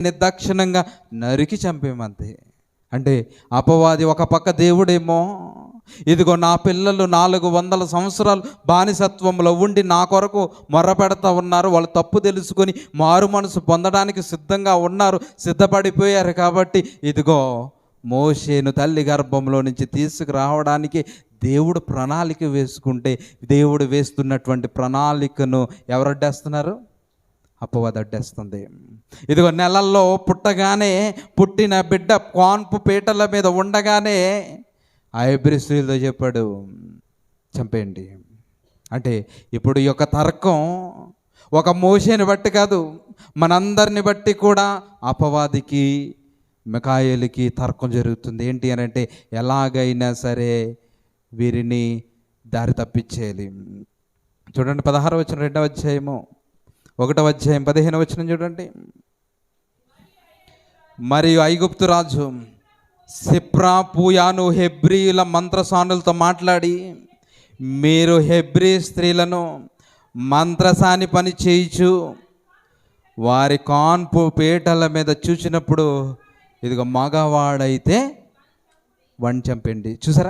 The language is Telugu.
నిర్దాక్షిణంగా నరికి చంపేమంతే. అంటే అపవాది ఒక పక్క దేవుడేమో ఇదిగో నా పిల్లలు నాలుగు వందల సంవత్సరాలు బానిసత్వంలో ఉండి నా కొరకు మొర్రపెడతా ఉన్నారు. వాళ్ళు తప్పు తెలుసుకొని మారు మనసు పొందడానికి సిద్ధంగా ఉన్నారు సిద్ధపడిపోయారు కాబట్టి ఇదిగో మోషేను తల్లి గర్భంలో నుంచి తీసుకురావడానికి దేవుడు ప్రణాళిక వేసుకుంటే దేవుడు వేస్తున్నటువంటి ప్రణాళికను ఎవరు అడ్డేస్తున్నారు? అపవాది అడ్డేస్తుంది. ఇదిగో నెలల్లో పుట్టగానే పుట్టిన బిడ్డ కాన్పు పీటల మీద ఉండగానే ఆ స్త్రీలతో చెప్పాడు చంపేయండి. అంటే ఇప్పుడు ఈ యొక్క తర్కం ఒక మోషేని బట్టి కాదు మనందరిని బట్టి కూడా అపవాదికి మికాయలకి తర్కం జరుగుతుంది. ఏంటి అని అంటే ఎలాగైనా సరే వీరిని దారి తప్పించేయాలి. చూడండి పదహారు వచ్చిన రెండవ అధ్యాయము. ఒకటవ అధ్యాయం పదిహేను వచ్చిన చూడండి. మరియు ఐగుప్తు రాజు సిప్రా పూయాను హెబ్రియుల మంత్రసానులతో మాట్లాడి మీరు హెబ్రీ స్త్రీలను మంత్రసాని పని చేయించు వారి కాన్పు పీటల మీద చూచినప్పుడు ఇదిగో మగవాడైతే వంచంపండి చూసారా?